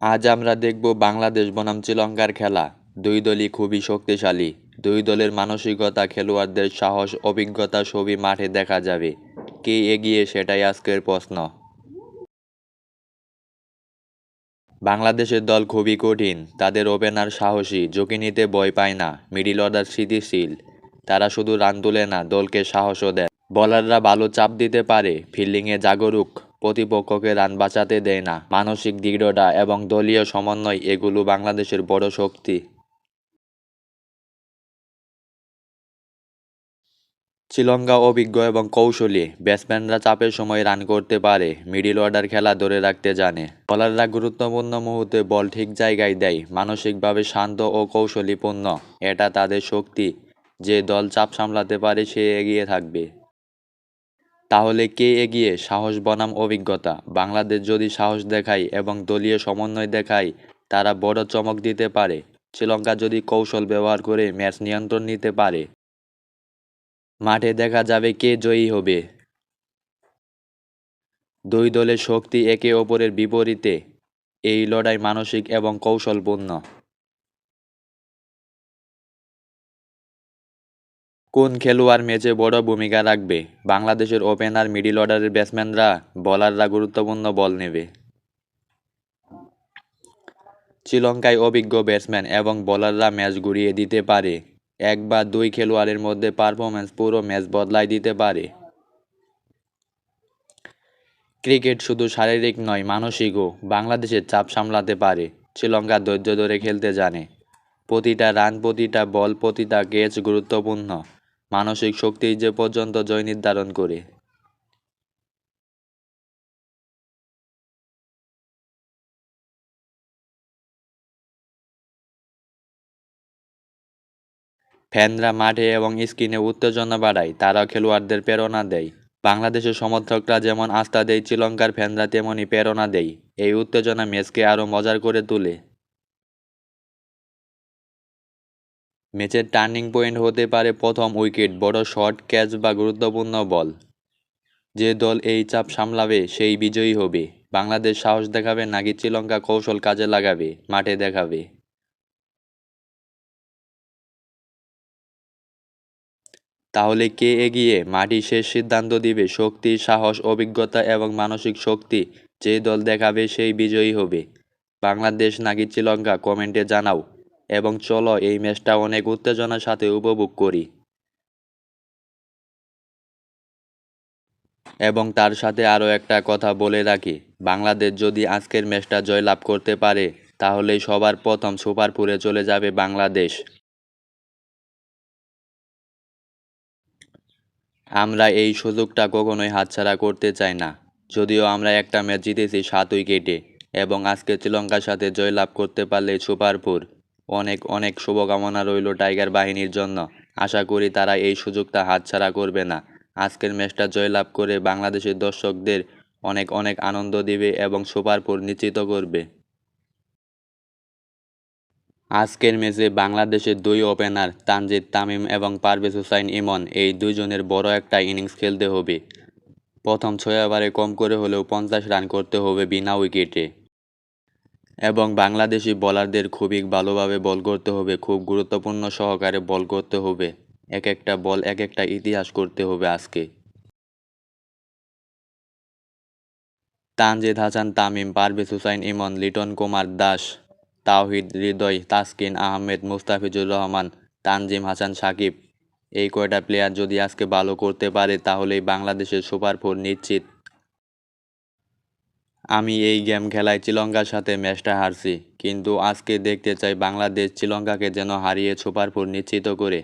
আজ আমরা দেখব বাংলাদেশ বনাম শ্রীলঙ্কার খেলা। দুই দলই খুবই শক্তিশালী। দুই দলের মানসিকতা, খেলোয়াড়দের সাহস, অভিজ্ঞতা সবই মাঠে দেখা যাবে। কে এগিয়ে সেটাই আজকের প্রশ্ন। বাংলাদেশের দল খুবই কঠিন। তাদের ওপেনার সাহসী, ঝুঁকি নিতে ভয় পায় না। মিডিল অর্ডার স্থিতিশীল। তারা শুধু রান তুলে না, দলকে সাহসও দেয়। বলাররা ভালো চাপ দিতে পারে, ফিল্ডিংয়ে জাগরুক। প্রতিপক্ষকে রান বাঁচাতে দেয় না। মানসিক দৃঢ়তা এবং দলীয় সমন্বয় এগুলো বাংলাদেশের বড় শক্তি। শ্রীলঙ্কা অভিজ্ঞ এবং কৌশলী ব্যাটসম্যানরা চাপের সময় রান করতে পারে, মিডিল অর্ডার খেলা ধরে রাখতে জানে। বলাররা গুরুত্বপূর্ণ মুহূর্তে বল ঠিক জায়গায় দেয়, মানসিকভাবে শান্ত ও কৌশলীপূর্ণ। এটা তাদের শক্তি, যে দল চাপ সামলাতে পারে সে এগিয়ে থাকবে। তাহলে কে এগিয়ে সাহস বনাম অভিজ্ঞতা? বাংলাদেশ যদি সাহস দেখায় এবং দলীয় সমন্বয় দেখায়, তারা বড় চমক দিতে পারে। শ্রীলঙ্কা যদি কৌশল ব্যবহার করে ম্যাচ নিয়ন্ত্রণ নিতে পারে। মাঠে দেখা যাবে কে জয়ী হবে। দুই দলের শক্তি একে অপরের বিপরীতে। এই লড়াই মানসিক এবং কৌশলপূর্ণ। কোন খেলোয়াড় ম্যাচে বড় ভূমিকা রাখবে? বাংলাদেশের ওপেনার, মিডিল অর্ডারের ব্যাটসম্যানরা, বলাররা গুরুত্বপূর্ণ বল নেবে। শ্রীলঙ্কায় অভিজ্ঞ ব্যাটসম্যান এবং বলাররা ম্যাচ ঘুরিয়ে দিতে পারে। এক বা দুই খেলোয়াড়ের মধ্যে পারফরম্যান্স পুরো ম্যাচ বদলাই দিতে পারে। ক্রিকেট শুধু শারীরিক নয়, মানসিকও। বাংলাদেশের চাপ সামলাতে পারে। শ্রীলঙ্কা ধৈর্য ধরে খেলতে জানে। প্রতিটা রান, প্রতিটা বল, প্রতিটা ক্যাচ গুরুত্বপূর্ণ। মানসিক শক্তি যে পর্যন্ত জয় নির্ধারণ করে। ফ্যানরা মাঠে এবং স্ক্রিনে উত্তেজনা বাড়ায়, তারা খেলোয়াড়দের প্রেরণা দেয়। বাংলাদেশের সমর্থকরা যেমন আস্থা দেয়, শ্রীলঙ্কার ফ্যানরা তেমনই প্রেরণা দেয়। এই উত্তেজনা ম্যাচকে আরও মজার করে তোলে। ম্যাচের টার্নিং পয়েন্ট হতে পারে প্রথম উইকেট, বড় শট, ক্যাচ বা গুরুত্বপূর্ণ বল। যে দল এই চাপ সামলাবে, সেই বিজয়ী হবে। বাংলাদেশ সাহস দেখাবে, নাকি শ্রীলঙ্কা কৌশল কাজে লাগাবে, মাঠে দেখাবে। তাহলে কে এগিয়ে মাটি শেষ সিদ্ধান্ত দিবে? শক্তি, সাহস, অভিজ্ঞতা এবং মানসিক শক্তি, যে দল দেখাবে সেই বিজয়ী হবে। বাংলাদেশ নাকি শ্রীলঙ্কা? কমেন্টে জানাও। এবং চলো এই ম্যাচটা অনেক উত্তেজনার সাথে উপভোগ করি। এবং তার সাথে আরও একটা কথা বলে রাখি, বাংলাদেশ যদি আজকের ম্যাচটা জয়লাভ করতে পারে, তাহলেই সবার প্রথম সুপার চলে যাবে বাংলাদেশ। আমরা এই সুযোগটা কখনোই হাতছাড়া করতে চাই না। যদিও আমরা একটা ম্যাচ জিতেছি সাত উইকেটে, এবং আজকে শ্রীলঙ্কার সাথে জয়লাভ করতে পারলে সুপার ফোর। অনেক অনেক শুভকামনা রইল টাইগার বাহিনীর জন্য। আশা করি তারা এই সুযোগটা হাতছাড়া করবে না। আজকের ম্যাচটা জয়লাভ করে বাংলাদেশের দর্শকদের অনেক অনেক আনন্দ দিবে এবং সুপার ফোর নিশ্চিত করবে। আজকের ম্যাচে বাংলাদেশের দুই ওপেনার তানজিদ তামিম এবং পারভেজ হুসাইন ইমন এই দুইজনের বড় একটা ইনিংস খেলতে হবে। প্রথম ছয় ওভারে কম করে হলেও পঞ্চাশ রান করতে হবে বিনা উইকেটে। এবং বাংলাদেশি বোলারদের খুবই ভালোভাবে বল করতে হবে, খুব গুরুত্বপূর্ণ সহকারে বল করতে হবে। এক একটা বল এক একটা ইতিহাস করতে হবে আজকে। তানজিদ হাসান, তামিম, পারভেজ হুসাইন, ইমন, লিটন কুমার দাস, তাওহিদ, হৃদয়, তাসকিন আহমেদ, মুস্তাফিজুর রহমান, তানজিম হাসান, সাকিব। এই কয়টা প্লেয়ার যদি আজকে ভালো করতে পারে, তাহলেই বাংলাদেশের সুপার ফোর নিশ্চিত। আমি এই গেম খেলায় শ্রীলঙ্কার সাথে ম্যাচটা হারছি, কিন্তু আজকে দেখতে চাই বাংলাদেশ শ্রীলঙ্কাকে যেন হারিয়ে সুপার ফোর নিশ্চিত করে।